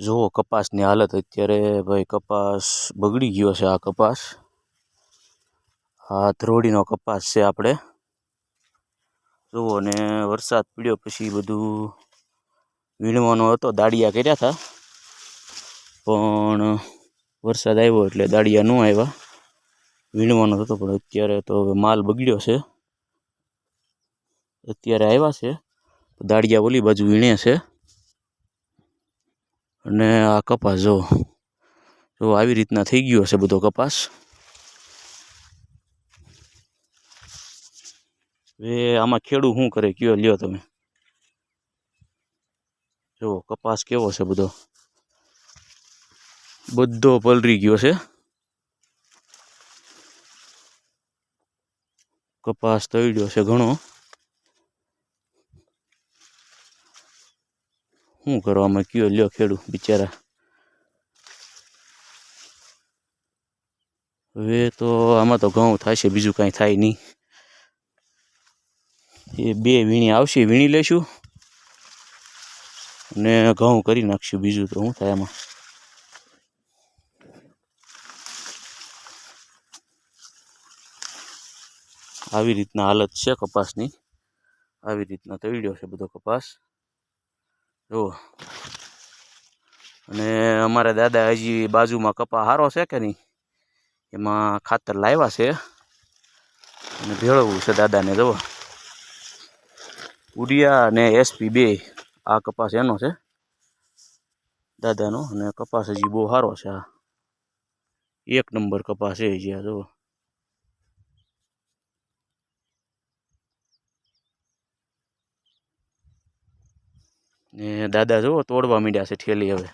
જુઓ, કપાસની હાલત અત્યારે ભાઈ કપાસ બગડી ગયો છે, આ કપાસ. આ ધ્રોડીનો કપાસ છે આપણે. જુઓ, ને વરસાદ પડ્યો પછી બધું વીણવાનો હતો દાડિયા કર્યા હતા. પણ વરસાદ આવ્યો એટલે દાડિયા ન આવ્યા. વીણવાનો હતો, પણ અત્યારે તો હવે માલ બગડ્યો છે. અત્યારે આવ્યા છે. દાડિયા ઓલી બાજુ વીણે છે. અને આ કપાસ જો જો આવી રીતના થઈ ગયો છે બધો કપાસ. એ આમાં ખેડૂ શું કરે કયો લ્યો તમે? જુઓ કપાસ કેવો છે બધો? બધો પલરી ગયો છે. કપાસ તળ્યો છે ઘણો. શું કરવામાં કયો લ્યો ખેડૂ બિચારા. હવે તો આમાં તો ઘઉં થશે, બીજું કાંઈ થાય નહીં. એ બે વીણી આવશે, વીણી લઈશું અને ઘઉં કરી નાખશું બીજું તો શું થાય આમાં. આવી રીતના હાલત છે કપાસની. આવી રીતના તળ્યો છે બધો કપાસ. જુઓ અને અમારા દાદા હજી બાજુમાં કપા સારો છે કે નહીં? એમાં ખાતર લાવ્યા છે. અને ભેળવવું છે દાદાને જુઓ ઉડિયા અને એસપી બે આ કપાસ એનો છે. દાદાનો. અને કપાસ હજી બહુ સારો છે આ. એક નંબર કપાસ છે હજી આ જુઓ ને દાદા જુઓ તોડવા માંડ્યા છે ઠેલી હવે.